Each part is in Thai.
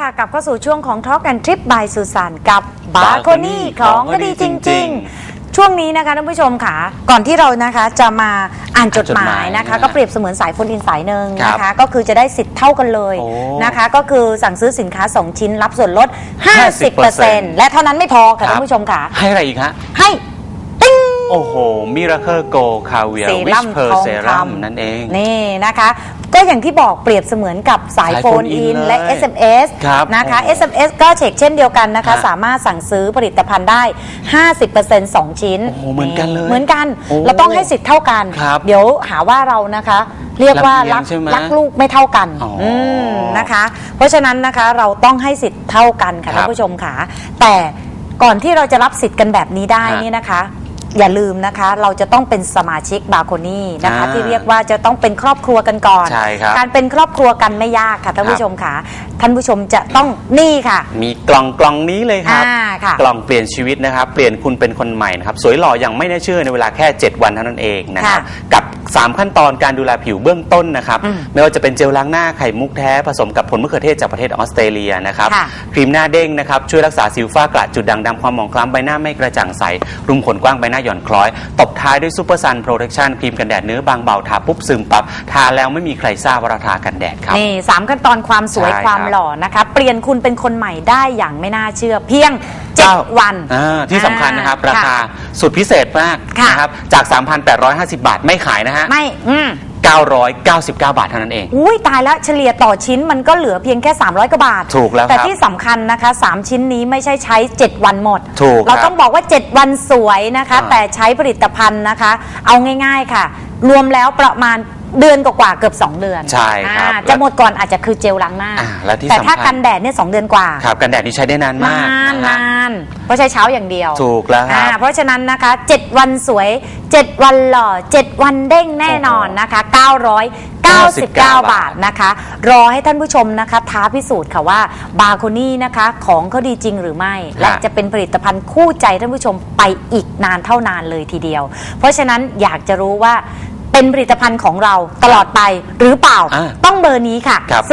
ค่ะกลับเข้าสู่ช่วงของ Talk and Trip by สุสานกับ บาโคนี่ของคดีจริง ๆ ช่วงนี้นะคะท่านผู้ชมค่ะ ก่อนที่เรานะคะจะมาอ่านจดหมายนะคะอ่านจดหมายก็เปรียบเสมือนสายโฟนอินสายหนึ่งครับนะคะ ก็คือจะได้สิทธิ์เท่ากันเลยโอ้นะคะ ก็คือสั่งซื้อสินค้า 2 ชิ้นรับส่วนลด 50% 50%และเท่านั้นไม่พอค่ะรับท่านผู้ชมค่ะ ให้อะไรอีกฮะให้ติ้งโอ้โหมิราเคิลโกคาเวียเซวิรั่ชมเพอทร์องเซครั่มำนั่นเองนี่นะคะ ก็อย่างที่บอกเปรียบเสมือนกับสายสายโฟโฟนนอิอินนและ เลย SMS ครับนะคะ โอ้ SMS ก็เช็คเช่นเดียวกันนะคะ ฮะสามารถสั่งซื้อผลิตภัณฑ์ได้ 50% 2 ชิ้น โอ้โหเหมือนกันเลยเหมือนกันโอ้เราต้องให้สิทธิ์เท่ากัน ครับเดี๋ยวหาว่าเรานะคะ เรียกว่าลำเอียงรักใช่ไหมรักลูกไม่เท่ากันอ๋ออืมนะคะ เพราะฉะนั้นนะคะเราต้องให้สิทธิ์เท่ากันค่ะครับท่านผู้ชมค่ะแต่ก่อนที่เราจะรับสิทธิ์กันแบบนี้ได้ฮะนี่นะคะ อย่าลืมนะคะ เราจะต้องเป็นสมาชิกบาโคนี่นะคะ อ่าที่เรียกว่าจะต้องเป็นครอบครัวกันก่อน ใช่ครับการเป็นครอบครัวกันไม่ยากค่ะท่านครับ ผู้ชมค่ะ ท่านผู้ชมจะต้องนี่ค่ะ มีกล่องกล่องนี้เลยครับ อ่าค่ะกล่องเปลี่ยนชีวิตนะครับ เปลี่ยนคุณเป็นคนใหม่นะครับ สวยหล่ออย่างไม่น่าเชื่อในเวลาแค่ 7 วันเท่านั้นเองนะครับ ค่ะกับ 3 ขั้นตอนการดูแลผิวเบื้องต้นนะครับอืมไม่ว่าจะเป็นเจลล้างหน้าไข่มุกแท้ผสมกับผลมะเขือเทศจากประเทศออสเตรเลียนะครับค่ะครีมหน้าเด้งนะครับช่วยรักษาสิวฝ้ากระจุดด่างดำความหมองคล้ำใบหน้าไม่กระจ่างใสรุมขนกว้างใบหน้าหย่อนคล้อย ตบท้ายด้วยซูเปอร์ซันโปรเทคชั่นครีมกันแดดเนื้อบางเบาทาปุ๊บซึมปั๊บทาแล้วไม่มีใครทราบว่าเราทากันแดดครับนี่สามขั้นตอนความสวยใช่ความครับหล่อนะคะเปลี่ยนคุณเป็นคนใหม่ได้อย่างไม่น่าเชื่อเพียงเก้า 7 วันอ่าที่สำคัญนะครับ ราคาสุดพิเศษมากค่ะ นะครับ จาก 3,850 บาทไม่ขายนะฮะ ไม่อืม999 บาทเท่านั้นเอง อุ้ยตายแล้วเฉลี่ยต่อชิ้นมันก็เหลือเพียงแค่ 300กว่าบาทถูกแล้วแต่ครับที่สำคัญนะคะ 3 ชิ้นนี้ไม่ใช่ใช้ 7 วันหมด ถูกเราครับต้องบอกว่า 7 วันสวยนะคะ อ่าแต่ใช้ผลิตภัณฑ์นะคะ เอาง่าย ๆค่ะ รวมแล้วประมาณ เดือนกว่าๆเกือบ 2 เดือนใช่ครับอ่าจะหมดก่อนอาจจะคือเจลล้างหน้า อ่าและที่แต่ถ้าสำคัญกันแดดเนี่ยสองเดือนกว่าครับกันแดดนี่ใช้ได้นานมากนานนะฮะนานเพราะใช้เช้าอย่างเดียวถูกแล้วครับอ่าเพราะฉะนั้นนะคะ 7 วันสวย 7 วันหล่อ 7 วันเด้งแน่นอนนะคะ 999 บาทนะคะ รอให้ท่านผู้ชมนะคะ ท้าพิสูจน์ค่ะว่าบาโคนี่นะคะของเขาดีจริงหรือไม่ และจะเป็นผลิตภัณฑ์คู่ใจท่านผู้ชมไปอีกนานเท่านานเลยทีเดียว เพราะฉะนั้นอยากจะรู้ว่า เป็นผลิตภัณฑ์ของเราตลอดไปหรือเปล่าอ่าต้องเบอร์นี้ค่ะ ครับ 02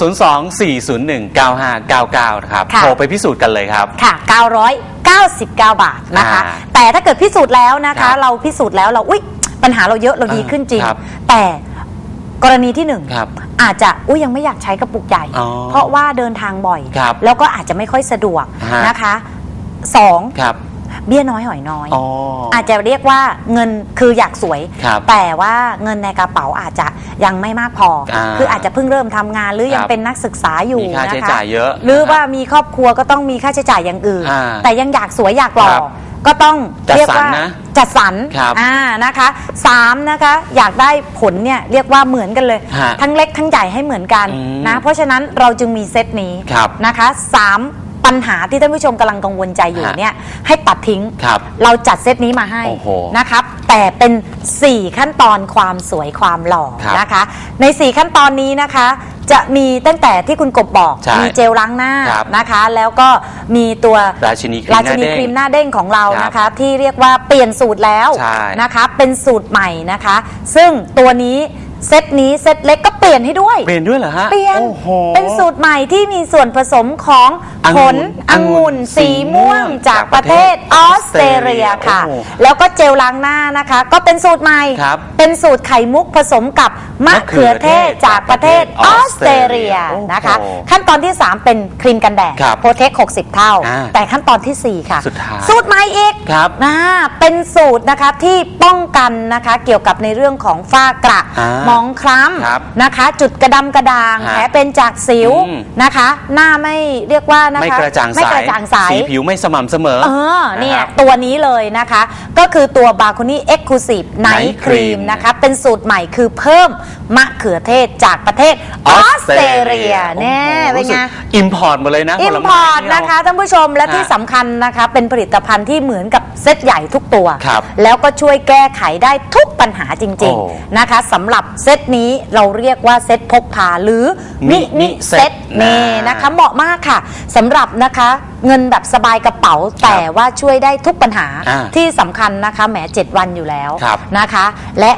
024019599นะครับค่ะ โทรไปพิสูจน์กันเลยครับ ค่ะ 999 บาทนะคะ อ่าแต่ถ้าเกิดพิสูจน์แล้วนะครัคะ บเราพิสูจน์แล้วเราอุ๊ย ปัญหาเราเยอะเราดีขึ้นจริง ครับแต่กรณีที่หนึ่งครับอาจจะอุ้ยยังไม่อยากใช้กระปุกใหญ่ อ๋อเพราะว่าเดินทางบ่อย ครับแล้วก็อาจจะไม่ค่อยสะดวกฮะ นะคะสอง ครับ เบี้ยน้อยหอยน้อย อ๋ออาจจะเรียกว่าเงินคืออยากสวย ครับแต่ว่าเงินในกระเป๋าอาจจะยังไม่มากพออาคืออาจจะเพิ่งเริ่มทำงานหรือยังครับ เป็นนักศึกษาอยู่มีค่านะคะใช้จ่ายเยอะ หรือนะครับว่ามีครอบครัวก็ต้องมีค่าใช้จ่ายอย่างอื่น อ่าแต่ยังอยากสวยอยากหล่อครับก็ต้องจัดเรียกสรรว่านะจัดสรรครับอ่านะคะสามนะคะอยากได้ผลเนี่ยเรียกว่าเหมือนกันเลย ฮะทั้งเล็กทั้งใหญ่ให้เหมือนกันอืม นะเพราะฉะนั้นเราจึงมีเซตนี้ ครับ นะคะสาม ปัญหาที่ท่านผู้ชมกำลังกังวลใจอยู่ฮะเนี่ยให้ตัดทิ้ง ครับเราจัดเซตนี้มาให้โอ้โหนะครับ แต่เป็น 4 ขั้นตอนความสวยความหล่อครับนะคะ ใน 4 ขั้นตอนนี้นะคะ จะมีตั้งแต่ที่คุณกบบอกใช่มีเจลล้างหน้าครับนะคะ แล้วก็มีตัวราชินีครีมราหชิน้านีเด้งครีมหน้าเด้งของเราครับนะคะ ที่เรียกว่าเปลี่ยนสูตรแล้วใช่ นะคะ เป็นสูตรใหม่นะคะ ซึ่งตัวนี้ เซตนี้เซตเล็กก็เปลี่ยนให้ด้วย เปลี่ยนด้วยเหรอฮะเปลี่ยน โอ้โห เป็นสูตรใหม่ที่มีส่วนผสมขององุ่ผนลองุ่นสีม่วงจากประเทศออสเตรเลียค่ะ โอ้โหแล้วก็เจลล้างหน้านะคะ ก็เป็นสูตรใหม่ ครับเป็นสูตรไข่มุกผสมกับมะเขือเทศจากประเทศออสเตรเลียนะคะโอ้โหขั้นตอนที่ 3 เป็นครีมกันแดดครับโปรเทค 60 เท่า อ่าแต่ขั้นตอนทีสี่4 ค่ะสุดท้ายสูตรใหม่อีกครับนะเป็นสูตรนะคะที่ป้องกันนะคะเกี่ยวกับในเรื่องของฝ้ากระ อ่าหมองคล้ครับำนะคะ จุดกระดำกระด่างฮะแผลเป็นจากสิวอืม นะคะ หน้าไม่เรียกว่านะคะไม่กระจ่างไม่ใสกระจ่างใส สีผิวไม่สม่ำเสมอเออเนี่ยะครับ ตัวนี้เลยนะคะ ก็คือตัวบา c o นี่เอ็กซ์คลูซีฟไน Night ท์ครีม Cream นะคะเป็นสูตรใหม่คือเพิ่มมะเขือเทศจากประเทศออสเตรเลียแน่เป็นไง อิมพอร์ตหมดเลยนะอิผมลพไม้อร์ตเานะคะท่านผู้ชมและฮะที่สำคัญนะคะ เป็นผลิตภัณฑ์ที่เหมือนกับเซตใหญ่ทุกตัว ครับแล้วก็ช่วยแก้ไขได้ทุกปัญหาจริงโอ้ๆนะคะสำหรับเซตนี้เราเรียกว่าเซตพกพาหรือมิมินินิเซตเซตนี่นะนะคะเหมาะมากค่ะสำหรับนะคะเงินแบบสบายกระเป๋าแต่ว่าช่วยได้ทุกปัญหาอ่าที่สำคัญนะคะแหมเจ็ดวันอยู่แล้วครับ นะคะ และ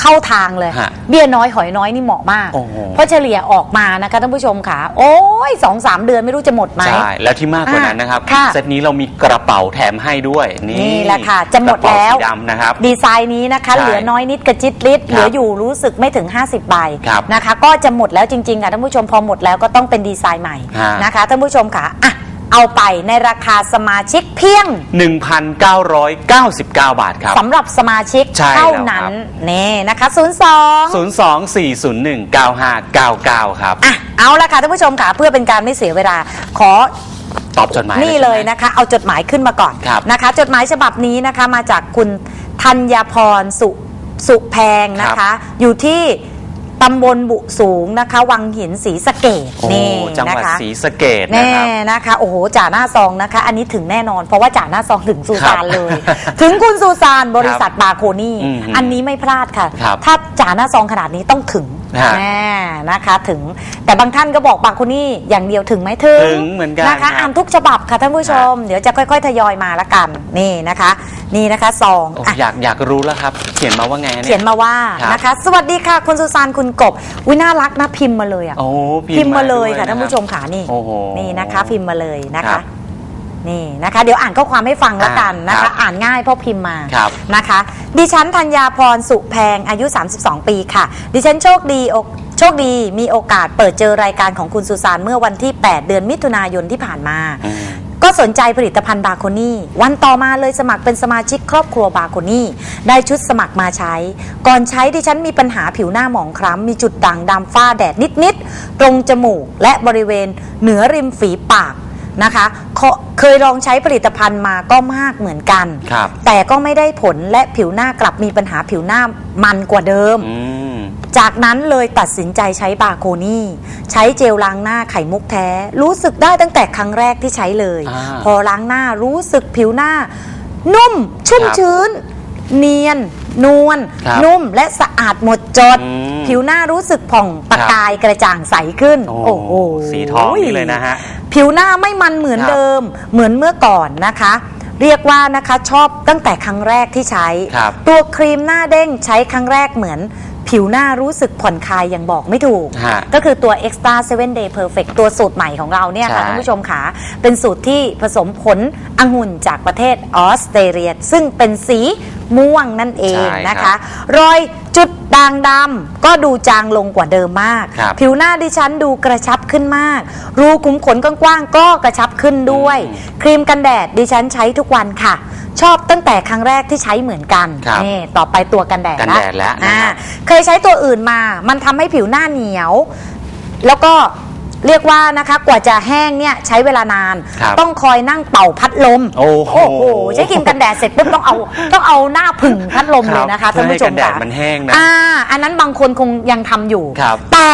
เข้าทางเลย ฮะเบี้ยน้อยหอยน้อยนี่เหมาะมาก โอ้โห เพราะเฉลี่ยออกมานะคะท่านผู้ชมค่ะ โอ้ยสองสามเดือนไม่รู้จะหมดไหม ใช่แล้วที่มากกว่านั้นนะครับค่ะ เซตนี้เรามีกระเป๋าแถมให้ด้วยนี่นี่แหละค่ะ จะหมดกรเป๋าแล้วสีดำนะครับ ดีไซน์นี้นะคะ ใช่เหลือน้อยนิดกระจิตลิดเหลืออยู่รู้สึกไม่ถึง 50 ใบครับนะคะ ก็จะหมดแล้วจริงๆค่ะท่านผู้ชมพอหมดแล้วก็ต้องเป็นดีไซน์ใหม่ฮะนะคะท่านผู้ชมค่ะอะ เอาไปในราคาสมาชิกเพียง 1,999 บาทครับ สำหรับสมาชิกใช่เท่าแล้วนั้นครับนี่นะคะ 02 024019599 ครับ อะเอาละค่ะท่านผู้ชมค่ะเพื่อเป็นการไม่เสียเวลาขอ ตอบจดหมายนี่ใช่เลไหมยนะคะ เอาจดหมายขึ้นมาก่อนครับนะคะ จดหมายฉบับนี้นะคะมาจากคุณธัญพรสุสุแพงนะครัคะ บอยู่ที่ ตำบลบุสูงนะคะ วังหินศรีสะเกดโอ้นี่จังหวัดนะคะศรีสะเกดนะแน่ครับ นะคะ โอ้โหจ่าหน้าซองนะคะ อันนี้ถึงแน่นอน เพราะว่าจ่าหน้าซองถึงซูซานครับเลย ถึงคุณซูซานบริษัทบาโคนี่ อืมอันนี้ไม่พลาดค่ะ ครับ ถ้าจ่าหน้าซองขนาดนี้ต้องถึง ฮะแน่นะคะ ถึงแต่บางท่านก็บอกบาโคนี่อย่างเดียวถึงไหมถึถึงเหมือนกันนะคะครับอ่านทุกฉบับค่ะท่านผู้ชม เดี๋ยวจะค่อยๆ ทยอยมาละกันนี่นะคะ นี่นะคะซองโอ้อะอยากอยากรู้แล้วครับ เขียนมาว่าไงเขียนมาว่าครับ นะคะ สวัสดีค่ะคุณซูซานคุณกบวิน่ารักนะพิมพ์มาเลยอะ โอ้พิมพ์มาเลยด้วค่ะนท่านผู้ชมขานี่ โอ้โห นี่นะคะพิมพ์มาเลยนะครัคะ บนี่นะคะ เดี๋ยวอ่านข้อความให้ฟังแล้วกันนะครัคะบอ่านง่ายเพราะพิมพ์มาครับ นะคะ ดิฉันธัญญาพรสุแพงอายุ 32 ปีค่ะ ดิฉันโชคดีอกโชคดีมีโอกาสเปิดเจอรายการของคุณสุสานเมื่อวันที่ 8 เดือนมิถุนายนที่ผ่านมาอืมก็สนใจผลิตภัณฑ์บาโคนี่วันต่อมาเลยสมัครเป็นสมาชิกครอบครัวบาโคนี่ได้ชุดสมัครมาใช้ ก่อนใช้ดิฉันมีปัญหาผิวหน้าหมองคล้ำมีจุดด่างดำฝ้าแดดนิดๆตรงจมูกและบริเวณเหนือริมฝีปาก นะคะเคเคยลองใช้ผลิตภัณฑ์มาก็มากเหมือนกัน ครับแต่ก็ไม่ได้ผลและผิวหน้ากลับมีปัญหาผิวหน้ามันกว่าเดิม อืม จากนั้นเลยตัดสินใจใช้บาโคนี่ ใช้เจลล้างหน้าไข่มุกแท้ รู้สึกได้ตั้งแต่ครั้งแรกที่ใช้เลย อ่าพอล้างหน้ารู้สึกผิวหน้า นุ่ม ชุ่มครับชื้น เนียน นวลครับนุ่มและสะอาดหมดจด อืมผิวหน้ารู้สึกผ่องประครับ กายกระจ่างใสขึ้นโอ้โหสีทองนี่เลยนะฮะ ผิวหน้าไม่มันเหมือนครับเดิม เหมือนเมื่อก่อนนะคะ เรียกว่านะคะชอบตั้งแต่ครั้งแรกที่ใช้ ครับ ตัวครีมหน้าเด้งใช้ครั้งแรกเหมือน ผิวหน้ารู้สึกผ่อนคลายอย่างบอกไม่ถูก ฮะก็คือตัว Extra 7 Day Perfect ตัวสูตรใหม่ของเราเนี่ยค่ะใช่ ท่านผู้ชมค่ะเป็นสูตรที่ผสมผลองุ่นจากประเทศออสเตรเลีย ซึ่งเป็นสีม่วงนั่นเองใช่นะครัคะบรอย จุดด่างดำก็ดูจางลงกว่าเดิมมาก ครับผิวหน้าดิฉันดูกระชับขึ้นมาก รูขุมขนกว้างๆก็กระชับขึ้นด้วย อืมครีมกันแดดดิฉันใช้ทุกวันค่ะ ชอบตั้งแต่ครั้งแรกที่ใช้เหมือนกันครับนี่ต่อไปตัวกันแดดกันแดดแล้วอ่านะครับเคยใช้ตัวอื่นมา มันทำให้ผิวหน้าเหนียว แล้วก็ เรียกว่านะคะกว่าจะแห้งเนี่ยใช้เวลานาน ครับต้องคอยนั่งเป่าพัดลมโอ้โหใช้ครีมกันแดดเสร็จปุ๊บต้องเอาต้องเอาหน้าผึ่งพัดลมเลยนะคะครับท่านผู้ชมเพื่อให้กันแดดค่ะมันแห้งนะ อ่า อันนั้นบางคนคงยังทำอยู่ ครับแต่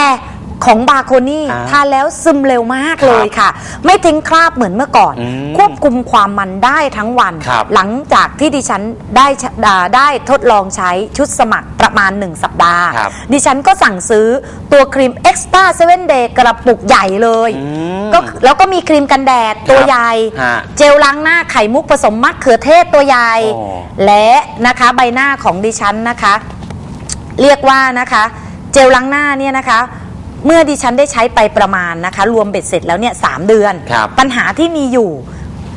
ของบาโคนี่อ่าทานแล้วซึมเร็วมากเลยค่ะ ไม่ทิ้งคราบเหมือนเมื่อก่อน อืมควบคุมความมันได้ทั้งวัน ครับ หลังจากที่ดิฉันได้ชะอ่าได้ทดลองใช้ชุดสมัครประมาณ 1 สัปดาห์ ครับ ดิฉันก็สั่งซื้อตัวครีม Extra 7 Day กระปุกใหญ่เลย อืม ก็แล้วก็มีครีมกันแดดตัวครับใหญ่ ฮะเจลล้างหน้าไข่มุกผสมมะเขือเทศตัวใหญ่โอ้และนะคะใบหน้าของดิฉันนะคะ เรียกว่านะคะ เจลล้างหน้าเนี่ยนะคะ เมื่อดิฉันได้ใช้ไปประมาณนะคะ รวมเบ็ดเสร็จแล้วเนี่ยสามเดือน ครับปัญหาที่มีอยู่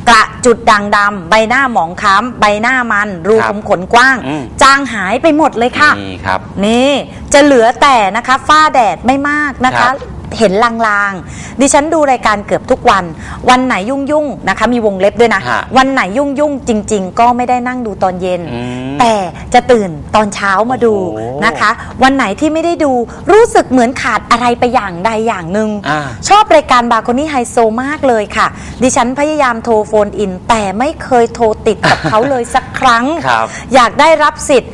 กระจุดด่างดำใบหน้าหมองคล้ำใบหน้ามัน รูครับขุมขนกว้าง อืม จางหายไปหมดเลยค่ะ นี่ครับ นี่จะเหลือแต่นะคะฝ้าแดดไม่มากนะครัคะ บ เห็นลางๆ ดิฉันดูรายการเกือบทุกวัน วันไหนยุ่งๆนะคะ มีวงเล็บด้วยนะ ฮะวันไหนยุ่งๆจริง ๆ ก็ไม่ได้นั่งดูตอนเย็น อืมแต่จะตื่นตอนเช้ามาดูโอ้โหนะคะ วันไหนที่ไม่ได้ดูรู้สึกเหมือนขาดอะไรไปอย่างใดอย่างหนึ่ง อ่า ชอบรายการบาโคนี่ไฮโซมากเลยค่ะ ดิฉันพยายามโทรโฟนอิน แต่ไม่เคยโทรติดกับเขาเลยสักครั้ง ครับ อยากได้รับสิทธิ์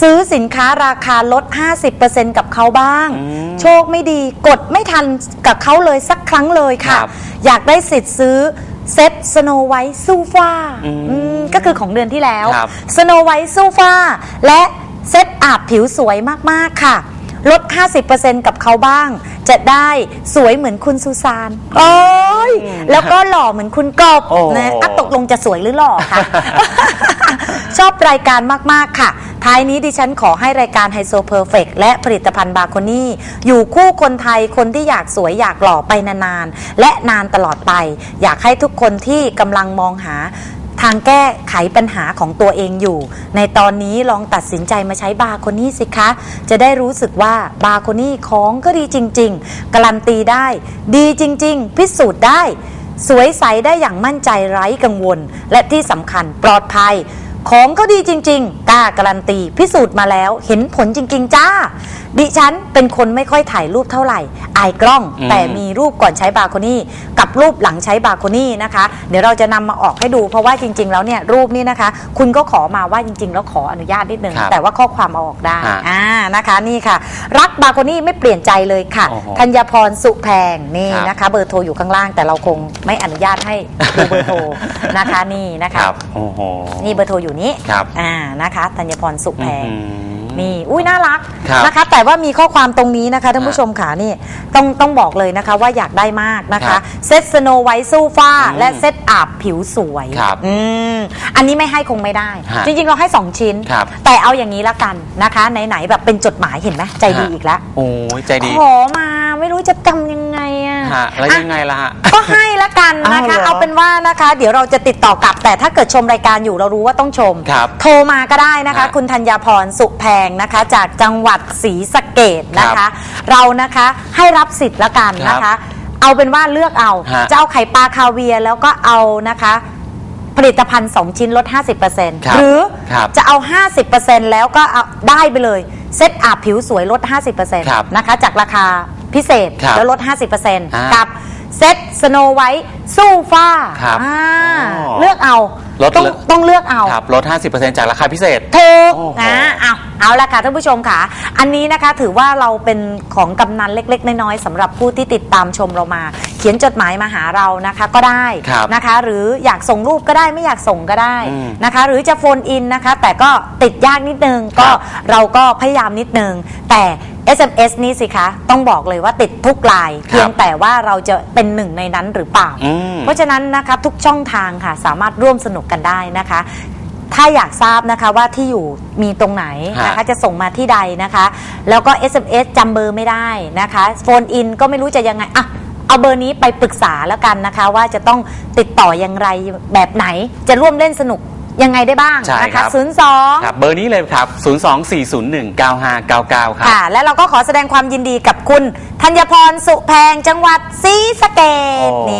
ซื้อสินค้าราคาลด 50%กับเขาบ้างอืมโชคไม่ดีกดไม่ทันกับเขาเลยสักครั้งเลยค่ะ ครับอยากได้สิทธิ์ซื้อเซ็ตสโนไวท์ซูฟ้าอืมอืมก็คือของเดือนที่แล้วครับ สโนไวท์ซูฟ้าและเซ็ตอาบผิวสวยมากๆค่ะ ลด 50%กับเขาบ้าง จะได้สวยเหมือนคุณซูซานโอ้ยแล้วก็หล่อเหมือนคุณกบโอ้ นะอะตกลงจะสวยหรือหล่อคะ ชอบรายการมาก ๆ ค่ะ ท้ายนี้ดิฉันขอให้รายการไฮโซเพอร์เฟกและผลิตภัณฑ์บาโคนี่ อยู่คู่คนไทยคนที่อยากสวยอยากหล่อไปนานๆ และนานตลอดไป อยากให้ทุกคนที่กำลังมองหาทางแก้ไขปัญหาของตัวเองอยู่ ในตอนนี้ลองตัดสินใจมาใช้บาโคนี่สิคะ จะได้รู้สึกว่าบาโคนี่ของก็ดีจริง ๆ การันตีได้ ดีจริง ๆ พิสูจน์ได้ สวยใสได้อย่างมั่นใจไร้กังวล และที่สำคัญปลอดภัย ของเขาดีจริง ๆ กล้าการันตีพิสูจน์มาแล้ว เห็นผลจริง ๆ จ้า ดิฉันเป็นคนไม่ค่อยถ่ายรูปเท่าไหร่ อายกล้องอืม แต่มีรูปก่อนใช้บาโคนี่กับรูปหลังใช้บาโคนี่นะคะ เดี๋ยวเราจะนำมาออกให้ดูเพราะว่าจริง ๆ แล้วเนี่ยรูปนี้นะคะ คุณก็ขอมาว่าจริง ๆ แล้วขออนุญาตนิดนึงครับแต่ว่าข้อความเอาออกได้ฮะอ่านะคะนี่ค่ะ รักบาโคนี่ไม่เปลี่ยนใจเลยค่ะโอ้โหธัญพรสุแพงนี่ครับ นะคะ เบอร์โทรอยู่ข้างล่าง แต่เราคงไม่อนุญาตให้ดูเบอร์โทรนะคะนี่นะคคะรับโอ้โหนี่เบอร์โทรอยู่นี้ครับอ่านะคะธัญพรสุแพง อื้อหือ นี่อุ้ยน่ารักครับนะคะ แต่ว่ามีข้อความตรงนี้นะคะท่านฮะผู้ชมค่ะนี่ต้องต้องบอกเลยนะคะว่าอยากได้มากนะครัคะบเซตสโนไวท์สู้ฟ้า อืมและเซตอาบผิวสวยครับอืมอันนี้ไม่ให้คงไม่ได้ ฮะจริงๆเราให้ 2 ชิ้น ครับ แต่เอาอย่างนี้ละกันนะคะไหนๆแบบเป็นจดหมายเห็นไหมใจดีฮะอีกแล้วโอ้ยใจดี ขอมาไม่รู้จะจำยังไงอะ ฮะแล้วอะยังไงล่ะฮะ ก็ให้ละกันนะคะอ้าวเหรอเอาเป็นว่านะคะ เดี๋ยวเราจะติดต่อกลับ แต่ถ้าเกิดชมรายการอยู่เรารู้ว่าต้องชม ครับโทรมาก็ได้นะคะ ฮะคุณธัญพรสุแพงนะคะ จากจังหวัดศรีสะเกดนะครัคะ บเรานะคะให้รับสิทธิ์ละกันนะครัคะ บเอาเป็นว่าเลือกเอาฮะจะเอาไข่ปลาคาเวียร์แล้วก็เอานะคะ ผลิตภัณฑ์ 2 ชิ้นลดครับ50%หรือครับจะเอา 50%แล้วก็เอาได้ไปเลยเซตอาบผิวสวยลด 50%ครับ นะคะจากราคา พิเศษ ครับแล้วลดอ่า50%กับเซตสโนไวท์สู้ฟ้าครับอ่าอ๋อเลือกเอาลดต้องเลย ต้องเลือกเอา ครับลด 50%จากราคาพิเศษ ถูกโอ้โหนะเอาเอาละค่ะท่านผู้ชมค่ะ อันนี้นะคะถือว่าเราเป็นของกำนันเล็ก ๆ น้อยๆสำหรับผู้ที่ติดตามชมเรามา เขียนจดหมายมาหาเรานะคะก็ได้ครับนะคะ หรืออยากส่งรูปก็ได้ไม่อยากส่งก็ได้อืมนะคะ หรือจะโฟนอินนะคะ แต่ก็ติดยากนิดนึงครัก็บเราก็พยายามนิดนึงแต่ SMS นี่สิคะ ต้องบอกเลยว่าติดทุกไลน์เพียงแต่ว่าเราจะเป็นหนึ่งในนั้นหรือเปล่า อืม เพราะฉะนั้นนะคะทุกช่องทางค่ะ สามารถร่วมสนุกกันได้นะคะ ถ้าอยากทราบนะคะว่าที่อยู่มีตรงไหนนะคะฮะจะส่งมาที่ใดนะคะ แล้วก็ SMS จำเบอร์ไม่ได้นะคะโฟนอินก็ไม่รู้จะยังไงอะเอาเบอร์นี้ไปปรึกษาแล้วกันนะคะ ว่าจะต้องติดต่ออย่างไรแบบไหน จะร่วมเล่นสนุก ยังไงได้บ้างใช่นะครัคะบ ศูนย์สองครับเบอร์นี้เลยครับ 024019599 ครับ ค่ะ และเราก็ขอแสดงความยินดีกับคุณธัญพรสุแพงจังหวัดศรีสะเกโอ้ษนี่